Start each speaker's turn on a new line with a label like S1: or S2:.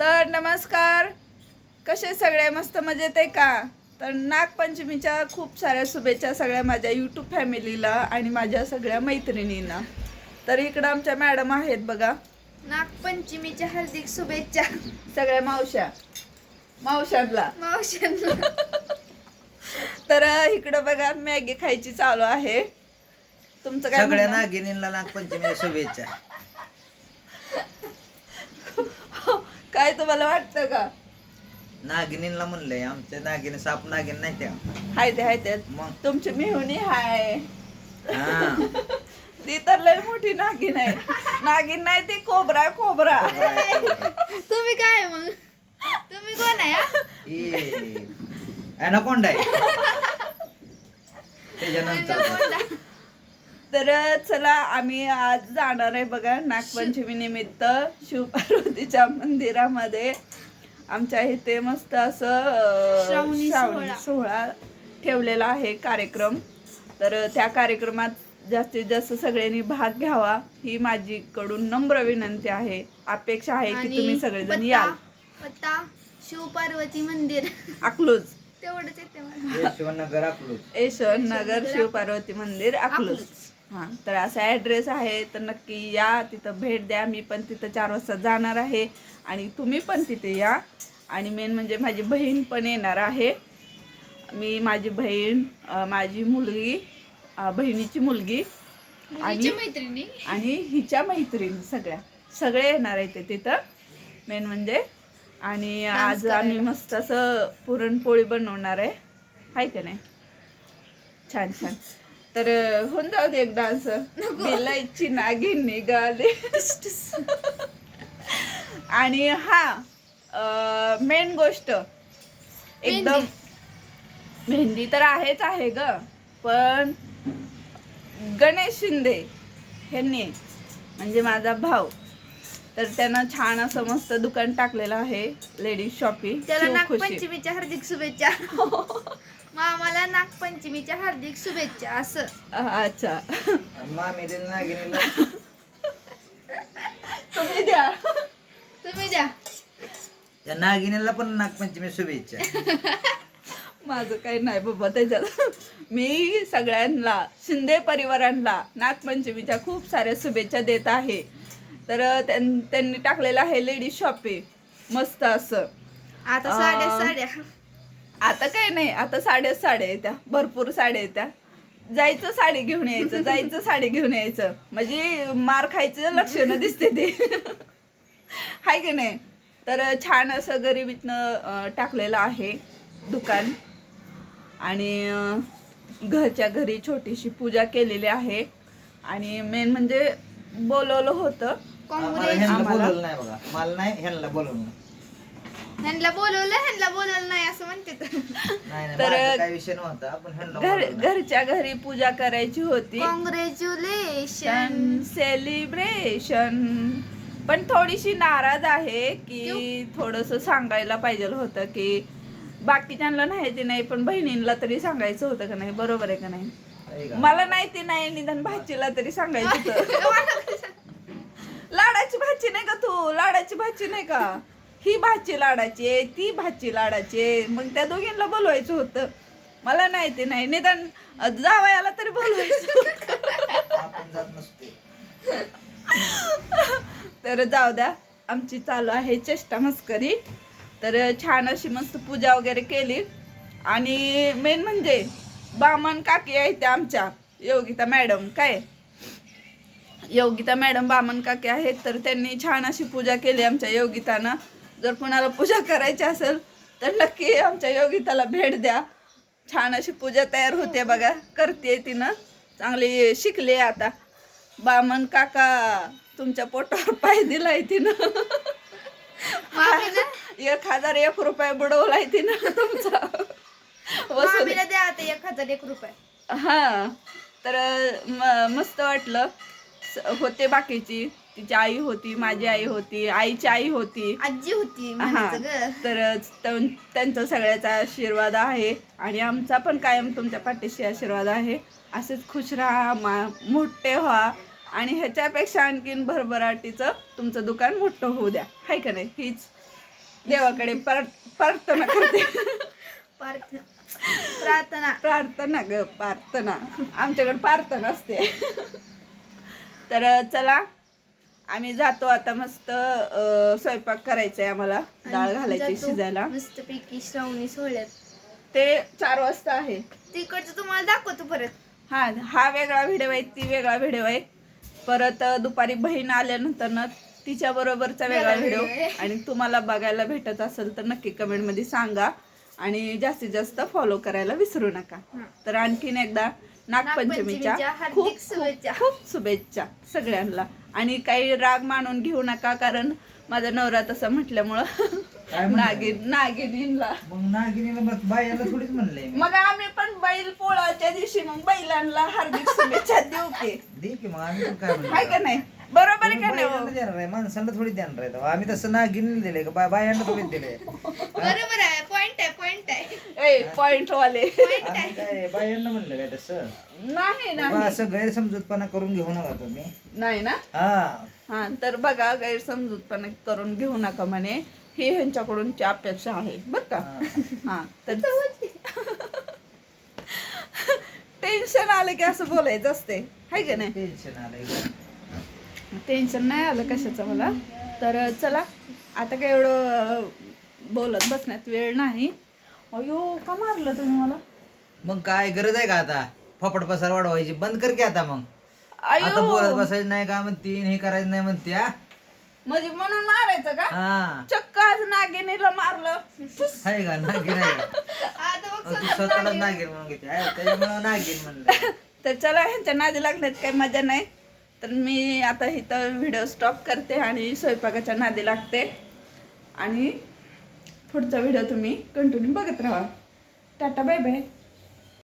S1: तर नमस्कार. कसे सगळे? मस्त मजेत आहे का? तर नागपंचमीच्या खूप साऱ्या शुभेच्छा सगळ्या माझ्या यूट्यूब फॅमिलीला आणि माझ्या सगळ्या मैत्रिणींना. तर इकडं आमच्या मॅडम आहेत बघा.
S2: नागपंचमीच्या हार्दिक शुभेच्छा.
S1: सगळ्या मावश्या. मावशांना
S2: मावशांना
S1: तर इकडं बघा मॅगी खायची चालू आहे. तुमचं काय
S3: सगळ्या
S1: म्हणणं?
S3: नागिनींना नागपंचमीच्या शुभेच्छा.
S1: काय तुम्हाला वाटतं का?
S3: नागिनींना म्हणलंय आमच्या नागिनी साप नागिन नाही त्या.
S1: हाय ते हाय ते.
S3: मग?
S1: तुमची मेहुणी हाय.
S3: हा.
S1: ती तर लय मोठी नागिन आहे. नागिन नाही ती कोबरा कोबरा.
S2: तुम्ही काय मग? तुम्ही कोण आहे हा?
S3: ए आहे. त्याच्यानंतर.
S1: तर चला आम्ही आज जाणार आहे बघा नागपंचमी निमित्त शिवपार्वतीच्या मंदिरामध्ये. आमच्या इथे मस्त असं
S2: श्रावणी
S1: श्रावणी
S2: सोहळा.
S1: ठेवलेला आहे कार्यक्रम. तर त्या कार्यक्रमात जास्तीत जास्त सगळ्यांनी भाग घ्यावा ही माझी कडून नम्र विनंती आहे. अपेक्षा आहे की तुम्ही सगळेजण याल.
S2: पत्ता शिवपार्वती मंदिर.
S1: अकलूज.
S2: तेवढंच येते मला
S3: यशवंतनगर अकलूज.
S1: यशवंत नगर शिवपार्वती मंदिर अकलूज. हा तर असा ऍड्रेस आहे तर नक्की या तिथं भेट द्या. मी पण तिथं चार वाजता जाणार आहे. आणि तुम्ही पण तिथे या. आणि मेन म्हणजे माझी बहीण पण येणार आहे. मी माझी बहीण माझी मुलगी बहिणीची मुलगी
S2: मुलीची मैत्रिणी.
S1: आणि हिच्या मैत्रिणी सगळ्या. सगळे येणार आहे ते तिथं. मेन म्हणजे. आणि आज. आम्ही मस्त असं पुरणपोळी बनवणार आहे. हाय का नाही? छान छान. तर होऊन जाऊ दे एक डान्स बिलायची नागिन निघाली. आणि हा मेन गोष्ट. एकदम मेहंदी. तर आहेच आहे ग पण गणेश शिंदे ह्यांनी म्हणजे माझा भाऊ तर त्यानं छान असं मस्त दुकान टाकलेलं आहे लेडीज शॉपिंग
S2: त्याला नागपंचमीच्या हार्दिक शुभेच्छा. मामाला नागपंचमीच्या हार्दिक शुभेच्छा असं.
S1: अच्छा.
S3: मामी दिल नागिनीला.
S1: तुम्ही द्या.
S2: तुम्ही द्या.
S3: त्या नागिनीला पण नागपंचमी शुभेच्छा.
S1: माझं काही नाही बाबा त्याच्यात. मी सगळ्यांना शिंदे परिवारांना नागपंचमीच्या खूप साऱ्या शुभेच्छा देत आहे. तर त्यां- त्यांनी टाकलेलं आहे लेडीज शॉपिंग मस्त असं.
S2: आता
S1: आ.
S2: साड्या साड्या.
S1: आता काय नाही आता साड्याच साड्या येत्या. भरपूर साड्या येत्या. जायचं साडी घेऊन यायचं जायचं साडी घेऊन यायचं. म्हणजे मार खायचं लक्षणं दिसते ते. हाय की नाही? तर छान असं गरिबीतनं टाकलेलं आहे दुकान. आणि घरच्या घरी छोटीशी पूजा केलेली आहे. आणि मेन म्हणजे बोलवलं होतं.
S3: मला नाही ह्यांना बोलवलं
S2: ह्यांना बोलवलं ह्यांना बोलवलं नाही असं म्हणते तर.
S3: नाही नाही
S1: तर-
S3: माझा काही विषय नव्हता पण ह्यांना
S1: घर
S3: बोलवलं नाही.
S1: घरच्या घरी पूजा करायची होती
S2: कॉंग्रॅच्युलेशन
S1: सेलिब्रेशन पण थोडीशी नाराज आहे की? थोडस सांगायला पाहिजे होतं की बाकीच्यांना नाही ते नाही पण बहिणींना तरी सांगायचं होतं का नाही बरोबर आहे का नाही
S3: का?
S1: मला नाही ते नाही निदान भाचीला तरी सांगायचं होतं लाडाची भाची नाही का तू लाडाची भाची नाही का ही भाची लाडाची आहे ती भाची लाडाची आहे. मग त्या दोघींना बोलवायचं होतं. मला नाही ते नाही निदान जावयाला तरी बोलवायचं तर जाऊ द्या आमची चालू आहे चेष्टा मस्करी. तर छान अशी मस्त पूजा वगैरे केली. आणि मेन म्हणजे बामण काकी आहेत त्या आमच्या योगिता मॅडम काय? योगिता मॅडम बामण काकी आहेत. तर त्यांनी छान अशी पूजा केली आमच्या योगितानं. जर कुणाला पूजा करायची असेल तर नक्की आमच्या योगिताला भेट द्या. छान अशी पूजा तयार होते बघा. करते तिनं. चांगली शिकली आता. बामण काका तुमच्या पोटावर पाय दिलाय तिनं. एक हजार एक रुपये बुडवलाय तिनं तुमचा.
S2: द्या आता एक हजार एक रुपये.
S1: हा. तर म- मस्त वाटलं. होते बाकीची. तिची आई होती माझी आई होती आईची आई होती.
S2: आजी होती
S1: हा.
S2: म्हणायचं ग.
S1: तर त्यां- त्यांचा सगळ्याचा आशीर्वाद आहे आणि आमचा पण कायम तुमच्या पाठीशी आशीर्वाद आहे. असेच खुश राहा मा मोठे व्हा. आणि ह्याच्यापेक्षा आणखीन भरभराटीचं तुमचं दुकान मोठं होऊ द्या. हाय का नाही? हीच देवाकडे प्रार- प्रार्थना करते.
S2: प्रार्थना. प्रार्थना.
S1: प्रार्थना ग प्रार्थना. आमच्याकडे प्रार्थना असते. तर चला आम्ही जातो आता मस्त स्वयंपाक करायचा आहे आम्हाला डाळ घालायची शिजायला.
S2: मस्तपैकी श्रावणी सोहळ्यात.
S1: ते चार वाजता आहे.
S2: तिकडचं तुम्हाला दाखवतो परत.
S1: हा हा वेगळा व्हिडिओ आहे ती वेगळा व्हिडिओ आहे. परत दुपारी बहीण आल्यानंतर ना तिच्या बरोबरचा वेगळा व्हिडिओ. आणि तुम्हाला बघायला भेटत असेल तर नक्की कमेंटमध्ये सांगा. आणि जास्तीत जास्त फॉलो करायला विसरू नका. तर आणखीन एकदा नागपंचमीच्या खूप
S2: शुभेच्छा.
S1: खूप शुभेच्छा सगळ्यांना. आणि काही राग मानून घेऊ नका कारण माझा नवरा तसं म्हटल्यामुळं? नागिन नागिनीला
S3: मग नागिनीला मग बायाला थोडीच म्हणलंय मी.
S1: मग आम्ही पण बैल पोळाच्या दिवशी मग बैलांना हार्दिक शुभेच्छा देऊ की
S3: काय
S1: नाही बरोबर आहे का नाही
S3: माणसाला थोडी आहे तेव्हा आम्ही तसं नागिनीला दिले का? बा- बायांना थोडीच दिले
S2: बरोबर आहे पॉइंट आहे पॉइंट आहे.
S1: ए पॉइंट वाले.
S3: आम्ही काय बायांना म्हणलं काय तसं?
S1: नाही
S3: बा,
S1: नाही
S3: असं गैरसमजूतपणा करून घेऊ नका तुम्ही.
S1: नाही ना?
S3: हा.
S1: हा तर बघा गैरसमजूतपणे करून घेऊ नका म्हणे. ही ह्यांच्याकडून अपेक्षा आहे बर का? हा. तर टेन्शन आलं की असं बोलायचं असते. हाय का नाही?
S3: टेन्शन आलंय.
S1: टेन्शन नाही आलं कशाचं मला. तर चला आता काय एवढं बोलत बसण्यात वेळ नाही. अयो का मारलं तुम्ही मला?
S3: मग काय गरज आहे का आता? फपट पसार वाढवायची. बंद कर की आता मग. आता बोलत बसायचं नाही का म्हणते हे करायचं नाही म्हणते हा?
S1: म्हणजे म्हणून मारायचं का?
S3: हा.
S1: चक्क आज नागिनीला मारलं. फुस.
S3: आहे का? नागिन आहे का?
S2: आता
S3: तू स्वतःला नागिन. म्हणून घेते. आहे, त्याच्यामुळे नागिन म्हणलं.
S1: तर चला ह्यांच्या नादी लागण्यात काही मजा नाही. तर मी आता इथं व्हिडिओ स्टॉप करते आणि स्वयंपाकाच्या नादी लागते. आणि पुढचा व्हिडिओ तुम्ही कंटिन्यू बघत राहा. Tata bye bye.